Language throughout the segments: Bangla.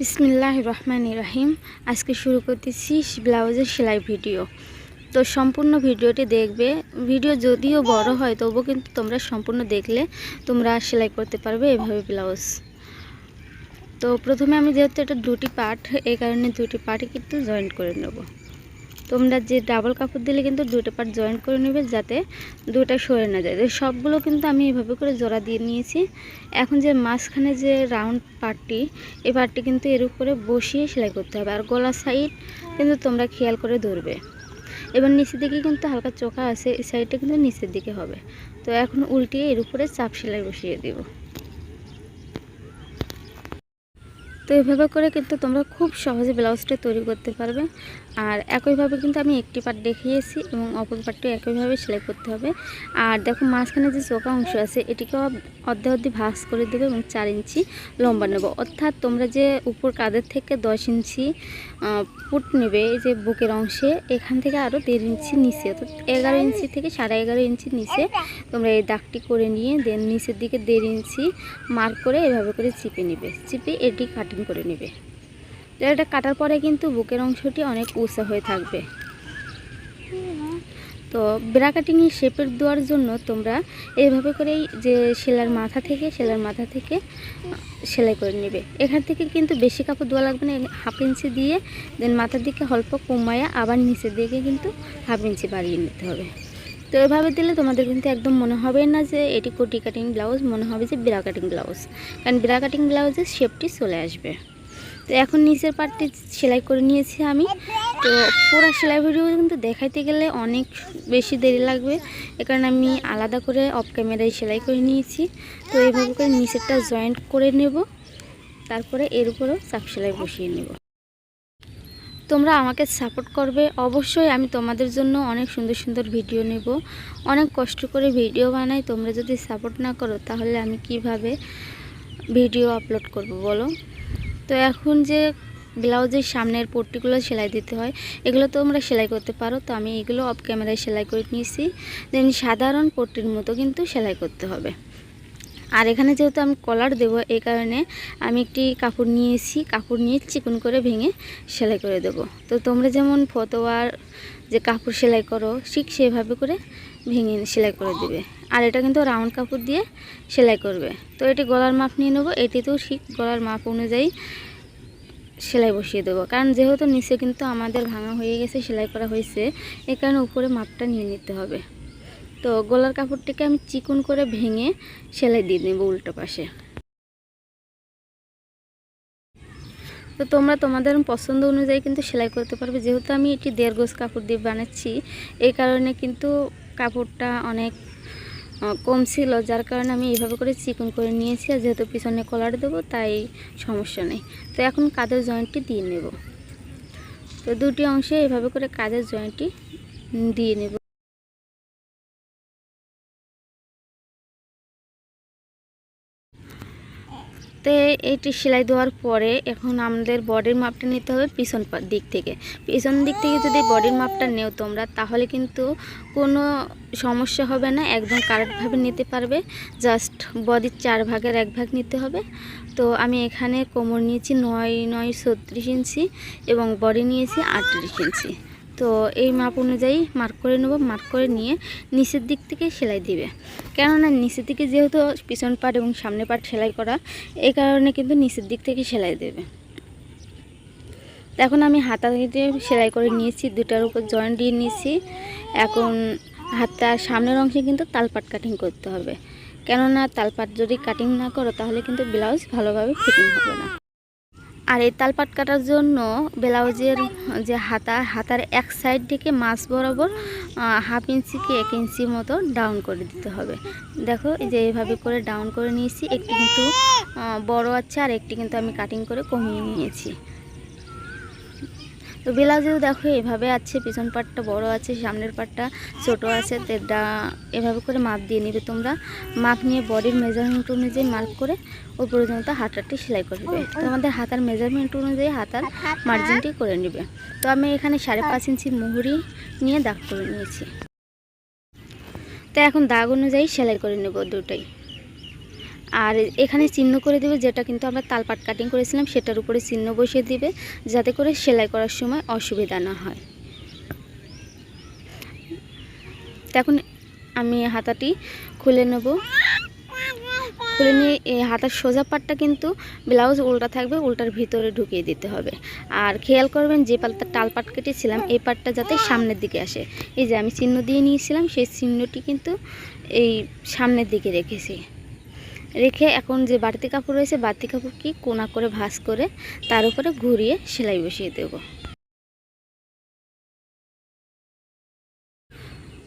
বিসমিল্লাহ রহমান ইরাহিম আজকে শুরু করতেছি ব্লাউজের সেলাই ভিডিও। তো সম্পূর্ণ ভিডিওটি দেখবে। ভিডিও যদিও বড় হয়, তবুও কিন্তু তোমরা সম্পূর্ণ দেখলে তোমরা সেলাই করতে পারবে এভাবে ব্লাউজ। তো প্রথমে আমি যেহেতু এটা দুটি পার্ট, এই কারণে দুটি পার্টই কিন্তু জয়েন্ট করে নেব। তোমরা যে ডাবল কাপড় দিলে কিন্তু দুটো পার্ট জয়েন্ট করে নেবে যাতে দুটা সরে না যায়। সবগুলো কিন্তু আমি এভাবে করে জোড়া দিয়ে নিয়েছি। এখন যে মাঝখানে যে রাউন্ড পার্টটি এই পার্টটি কিন্তু এর উপরে বসিয়ে সেলাই করতে হবে। আর গলা সাইড কিন্তু তোমরা খেয়াল করে ধরবে। এবার নিচের দিকে কিন্তু হালকা চোখা আছে, এই সাইডটা কিন্তু নিচের দিকে হবে। তো এখন উল্টিয়ে এর উপরে চাপ সেলাই বসিয়ে দেবো। তো এভাবে করে কিন্তু তোমরা খুব সহজে ব্লাউজটা তৈরি করতে পারবে। আর একইভাবে কিন্তু আমি একটি পার্ট দেখিয়েছি এবং অপর পার্টটি একইভাবে সেলাই করতে হবে। আর দেখো মাঝখানে যে চোখা অংশ আছে, এটিকেও অর্ধে অর্ধে ভাঁজ করে দেবে এবং চার ইঞ্চি লম্বা নেব। অর্থাৎ তোমরা যে উপর কাঁধের থেকে দশ ইঞ্চি ফুট নেবে এই যে বুকের অংশে, এখান থেকে আরও দেড় ইঞ্চি নিচে, অর্থাৎ এগারো ইঞ্চি থেকে সাড়ে এগারো ইঞ্চি নিচে তোমরা এই দাগটি করে নিয়ে দেন নিচের দিকে দেড় ইঞ্চি মার্ক করে এভাবে করে চিপে নেবে। চিপে এটি কাটিং করে নেবে। তো এটা কাটার পরে কিন্তু বুকের অংশটি অনেক উঁচা হয়ে থাকবে। তো ব্রা কাটিংয়ের শেপের দেওয়ার জন্য তোমরা এইভাবে করেই যে সেলার মাথা থেকে, সেলার মাথা থেকে সেলাই করে নেবে। এখান থেকে কিন্তু বেশি কাপড় দেওয়া লাগবে না হাফ ইঞ্চি দিয়ে, দেন মাথার দিকে অল্প কমায়া আবার নিচের দিকে কিন্তু হাফ ইঞ্চি বাড়িয়ে নিতে হবে। তো এভাবে দিলে তোমাদের কিন্তু একদম মনে হবে না যে এটি কোটি কাটিং ব্লাউজ মনে হবে যে বিরা কাটিং ব্লাউজ কারণ বিরা কাটিং ব্লাউজের শেপটি চলে আসবে। তো এখন নিচের পার্টটি সেলাই করে নিয়েছি আমি। তো পুরো সেলাই ভিডিও কিন্তু দেখাইতে গেলে অনেক বেশি দেরি লাগবে। এ কারণে আমি আলাদা করে অফ ক্যামেরায় সেলাই করে নিয়েছি। তো এইভাবে করে নিচেরটা জয়েন্ট করে নেব। তারপরে এর উপরেও চাপ সেলাই বসিয়ে নেব। তোমরা আমাকে সাপোর্ট করবে। অবশ্যই আমি তোমাদের জন্য অনেক সুন্দর সুন্দর ভিডিও নেব। অনেক কষ্ট করে ভিডিও বানাই। তোমরা যদি সাপোর্ট না করো, তাহলে আমি কীভাবে ভিডিও আপলোড করব বলো? তো এখন যে ব্লাউজের সামনের পট্টিগুলো সেলাই দিতে হয়, এগুলো তোমরা সেলাই করতে পারো। তো আমি এগুলো অফ ক্যামেরায় সেলাই করে নিয়েছি। দেন সাধারণ পট্টির মতো কিন্তু সেলাই করতে হবে। আর এখানে যেহেতু আমি কলার দেবো, এই কারণে আমি একটি কাপড় নিয়েছি কাপড় নিয়ে চিকন করে ভেঙে সেলাই করে দেব। তো তোমরা যেমন ফতোয়ার যে কাপড় সেলাই করো, ঠিক সেভাবে করে ভেঙে সেলাই করে দেবে। আর এটা কিন্তু রাউন্ড কাপড় দিয়ে সেলাই করবে। তো এটি গলার মাপ নিয়ে নেব। এটিতেও ঠিক গলার মাপ অনুযায়ী সেলাই বসিয়ে দেবো। কারণ যেহেতু নিচে কিন্তু আমাদের ভাঙা হয়ে গেছে, সেলাই করা হয়েছে এই কারণে উপরে মাপটা নিয়ে নিতে হবে। তো গলার কাপড়টিকে আমি চিকন করে ভেঙে সেলাই দিয়ে নেব উল্টো পাশে। তো তোমরা তোমাদের পছন্দ অনুযায়ী কিন্তু সেলাই করতে পারবে। যেহেতু আমি এটি দেড় গোজ কাপড় দিয়ে বানাচ্ছি, এই কারণে কিন্তু কাপড়টা অনেক কম ছিল, যার কারণে আমি এইভাবে করে চিকন করে নিয়েছি আর যেহেতু পিছনে কলার দেবো, তাই সমস্যা নেই। তো এখন কাদের জয়েন্টটি দিয়ে নেব। তো দুটি অংশে এইভাবে করে কাদের জয়েন্টটি দিয়ে নেব। তো এইটি সেলাই দেওয়ার পরে এখন আমাদের বডির মাপটা নিতে হবে পিছন দিক থেকে। পিছন দিক থেকে যদি বডির মাপটা নেও তোমরা, তাহলে কিন্তু কোনো সমস্যা হবে না, একদম কারেক্টভাবে নিতে পারবে। জাস্ট বডির চার ভাগের এক ভাগ নিতে হবে। তো আমি এখানে কোমর নিয়েছি নয় নয় ছত্রিশ ইঞ্চি এবং বডি নিয়েছি আটত্রিশ ইঞ্চি। তো এই মাপ অনুযায়ী মার্ক করে নেব মার্ক করে নিয়ে নিচের দিক থেকে সেলাই দিবে। কেননা নিচের দিকে যেহেতু পিছন পাট এবং সামনে পাট সেলাই করা, এই কারণে কিন্তু নিচের দিক থেকে সেলাই দেবে। এখন আমি হাতা দিয়ে সেলাই করে নিয়েছি, দুটার উপর জয়েন্ট দিয়ে নিয়েছি। এখন হাতটার সামনের অংশে কিন্তু তালপাট কাটিং করতে হবে। কেননা তালপাট যদি কাটিং না করো, তাহলে কিন্তু ব্লাউজ ভালোভাবে ফিটিং হবে না। আর এই তালপাট কাটার জন্য ব্লাউজের যে হাতা, হাতার এক সাইড থেকে মাছ বরাবর হাফ ইঞ্চিকে এক ইঞ্চি মতো ডাউন করে দিতে হবে। দেখো যে এইভাবে করে ডাউন করে নিয়েছি। একটি কিন্তু বড় আছে আর একটি কিন্তু আমি কাটিং করে কমিয়ে নিয়েছি। তো ব্লাউজেও দেখো, এভাবে আছে, পিছন পাটটা বড় আছে, সামনের পাটটা ছোট আছে তেডা এভাবে করে মাপ দিয়ে নিবে তোমরা। মাপ নিয়ে বডির মেজারমেন্ট অনুযায়ী মার্ক করে ও পর্যন্ত হাতারটি সেলাই করবে তোমাদের হাতার মেজারমেন্ট অনুযায়ী হাতার মার্জিনটি করে নেবে। তো আমি এখানে সাড়ে পাঁচ ইঞ্চি মুহুরি নিয়ে দাগ করে নিয়েছি। তো এখন দাগ অনুযায়ী সেলাই করে নেব দুটাই। আর এখানে চিহ্ন করে দেবে যেটা কিন্তু আমরা তালপাট কাটিং করেছিলাম, সেটার উপরে চিহ্ন বসিয়ে দিবে, যাতে করে সেলাই করার সময় অসুবিধা না হয়। তো এখন আমি হাতাটি খুলে নেব। খুলে নিয়ে এই হাতার সোজা পাটটা কিন্তু ব্লাউজ উল্টা থাকবে, উল্টার ভিতরে ঢুকিয়ে দিতে হবে। আর খেয়াল করবেন, যে পাল্টা টাল পাট কেটেছিলাম, এই পাটটা যাতে সামনের দিকে আসে। এই যে আমি চিহ্ন দিয়ে নিয়েছিলাম, সেই চিহ্নটি কিন্তু এই সামনের দিকে রেখেছি। রেখে এখন যে বাড়তি কাপড় রয়েছে, বাড়তি কাপড় কি কোনা করে, ভাঁজ করে তার উপরে ঘুরিয়ে সেলাই বসিয়ে দেব।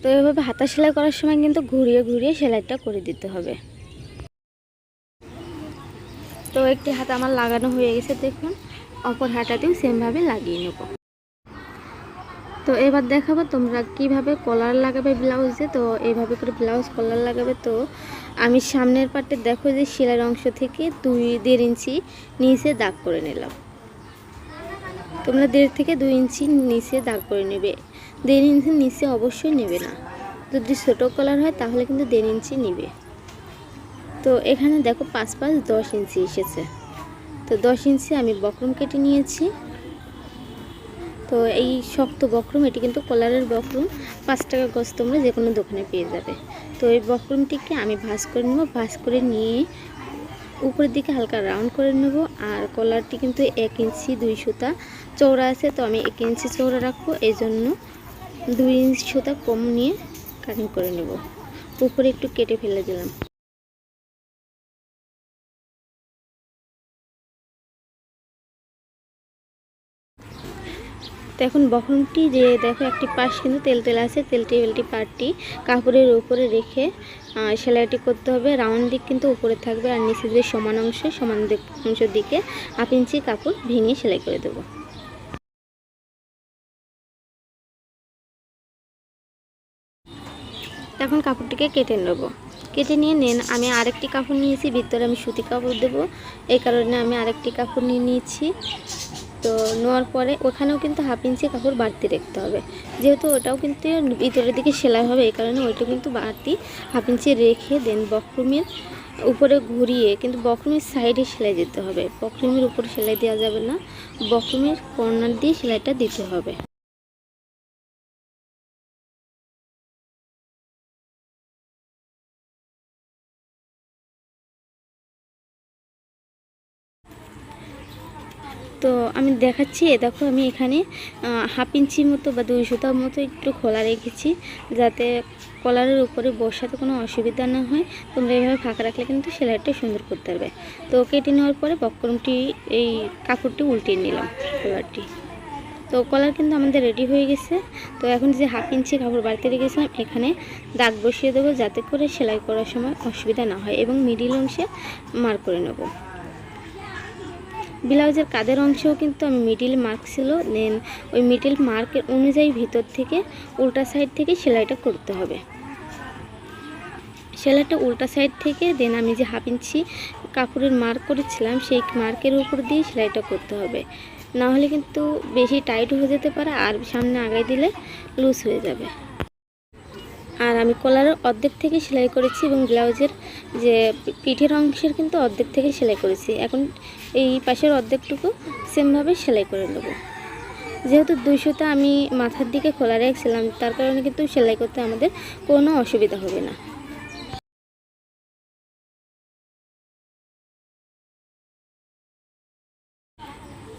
তো এভাবে হাতা সেলাই করার সময় কিন্তু ঘুরিয়ে ঘুরিয়ে সেলাইটা করে দিতে হবে। তো একটি হাত আমার লাগানো হয়ে গেছে, দেখুন। অপর হাতাতেও সেমভাবে লাগিয়ে নেব। তো এবার দেখাবো তোমরা কীভাবে কলার লাগাবে ব্লাউজে তো এইভাবে করে ব্লাউজ কলার লাগাবে। তো আমি সামনের পার্টে দেখো যে সেলাইয়ের অংশ থেকে দুই, দেড় ইঞ্চি নিচে দাগ করে নিলাম। তোমরা দেড় থেকে দুই ইঞ্চি নিচে দাগ করে নেবে। দেড় ইঞ্চি নিচে অবশ্যই নেবে না। যদি ছোটো কলার হয় তাহলে কিন্তু দেড় ইঞ্চি নেবে। তো এখানে দেখো পাঁচ পাঁচ দশ ইঞ্চি এসেছে। তো দশ ইঞ্চি আমি বক্রম কেটে নিয়েছি। তো এই শক্ত বক্রম, এটি কিন্তু কলারের বক্রম। পাঁচ টাকা গজ তোমরা যে কোনো দোকানে পেয়ে যাবে। তো এই বক্রমটিকে আমি ভাঁজ করে নেব, ভাঁজ করে নিয়ে উপরের দিকে হালকা রাউন্ড করে নেব। আর কলারটি কিন্তু এক ইঞ্চি দুই সুতা চৌড়া আছে, তো আমি এক ইঞ্চি চৌড়া রাখব। এই জন্য দুই ইঞ্চি সুতা কম নিয়ে কাটিং করে নেব। উপরে একটু কেটে ফেলে দিলাম। তো এখন বখনটি যে দেখো, একটি পাশ কিন্তু তেল তেল আছে, তেল টেলটি পাটটি কাপড়ের উপরে রেখে সেলাইটি করতে হবে। রাউন্ড দিক কিন্তু উপরে থাকবে আর নিচে যে সমান অংশ, সমান অংশের দিকে হাফ ইঞ্চি কাপড় ভেঙে সেলাই করে দেবো। এখন কাপড়টিকে কেটে নেব। কেটে নিয়ে নেন, আমি আরেকটি কাপড় নিয়েছি, ভিতরে আমি সুতি কাপড় দেবো। এই কারণে আমি আরেকটি কাপড় নিয়ে নিয়েছি। তো নেওয়ার পরে ওখানেও কিন্তু হাফ ইঞ্চি কাপড় বাড়তি রাখতে হবে। যেহেতু ওটাও কিন্তু ভিতরের দিকে সেলাই হবে, এই কারণে ওইটা কিন্তু বাড়তি হাফ ইঞ্চি রেখে দেন বক্রমের উপরে ঘুরিয়ে কিন্তু বক্রমের সাইডে সেলাই দিতে হবে। বক্রমের উপরে সেলাই দেওয়া যাবে না বক্রমের কর্নার দিয়ে সেলাইটা দিতে হবে। তো আমি দেখাচ্ছি দেখো আমি এখানে হাফ ইঞ্চি মতো বা দুই সুতার মতো একটু খোলা রেখেছি যাতে কলারের উপরে বসাতে কোনো অসুবিধা না হয়। তোমরা এইভাবে ফাঁকা রাখলে কিন্তু সেলাইটা সুন্দর করতে পারবে। তো কেটে নেওয়ার পরে বক্রমটি এই কাপড়টি উল্টিয়ে নিলাম কলারটি। তো কলার কিন্তু আমাদের রেডি হয়ে গেছে। তো এখন যে হাফ ইঞ্চি কাপড় বাড়িতে রেখেছিলাম, এখানে দাগ বসিয়ে দেবো যাতে করে সেলাই করার সময় অসুবিধা না হয় এবং মিডিল অংশে মার করে নেব। ব্লাউজের কাদের অংশেও কিন্তু আমি মিডিল মার্ক ছিল দেন ওই মিডিল মার্কের অনুযায়ী ভিতর থেকে উল্টা সাইড থেকে সেলাইটা করতে হবে। সেলাইটা উল্টা সাইড থেকে দেন আমি যে হাফ ইঞ্চি কাপড়ের মার্ক করেছিলাম, সেই মার্কের উপর দিয়ে সেলাইটা করতে হবে। না হলে কিন্তু বেশি টাইট হয়ে যেতে পারে, আর সামনে আগায় দিলে লুজ হয়ে যাবে। আর আমি কলারের অর্ধেক থেকে সেলাই করেছি এবং ব্লাউজের যে পিঠের অংশের কিন্তু অর্ধেক থেকে সেলাই করেছি। এখন এই পাশের অর্ধেকটুকু সেমভাবে সেলাই করে নেব। যেহেতু দুইশোটা আমি মাথার দিকে খোলা রেখেছিলাম, তার কারণে কিন্তু সেলাই করতে আমাদের কোনো অসুবিধা হবে না।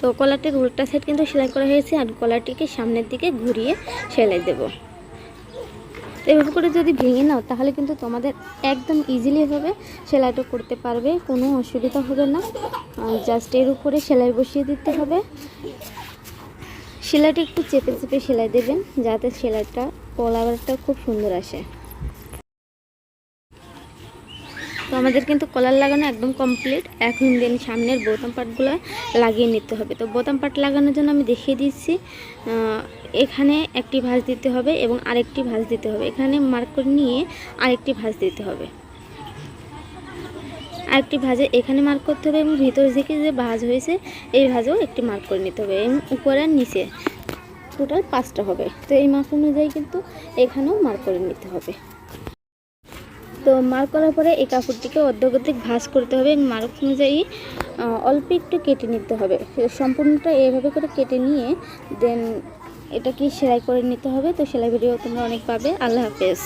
তো কলারটির উল্টা সাইড কিন্তু সেলাই করা হয়েছে, আর কলারটিকে সামনের দিকে ঘুরিয়ে সেলাই দেবো। এভাবে করে যদি ভেঙে নাও, তাহলে কিন্তু তোমাদের একদম ইজিলি হবে সেলাইটা করতে পারবে, কোনো অসুবিধা হবে না। জাস্ট এর উপরে সেলাই বসিয়ে দিতে হবে। সেলাইটা একটু চেপে চেপে সেলাই দেবেন, যাতে সেলাইটা কলাবারটা খুব সুন্দর আসে। তো আমাদের কিন্তু কলার লাগানো একদম কমপ্লিট এখন দেন সামনের বোতাম পাটগুলো লাগিয়ে নিতে হবে। তো বোতাম পাট লাগানোর জন্য আমি দেখিয়ে দিচ্ছি এখানে একটি ভাঁজ দিতে হবে এবং আরেকটি ভাঁজ দিতে হবে। এখানে মার্ক করে নিয়ে আরেকটি ভাঁজ দিতে হবে। আরেকটি ভাঁজে এখানে মার্ক করতে হবে এবং ভিতর থেকে যে ভাঁজ হয়েছে, এই ভাঁজেও একটি মার্ক করে নিতে হবে এবং উপরে আর নিচে টোটাল পাঁচটা হবে। তো এই মাপ অনুযায়ী কিন্তু এখানেও মার্ক করে নিতে হবে। তো মার্ক করার পরে এই কাপড়টিকে অর্ধগতিক ভাঁজ করতে হবে এবং মার্ক অনুযায়ী অল্প একটু কেটে নিতে হবে। সম্পূর্ণটা এভাবে করে কেটে নিয়ে, দেন এটা কি সেলাই করে নিতে হবে। তো সেলাই ভিডিও তোমরা অনেক পাবে। আল্লাহ হাফেজ।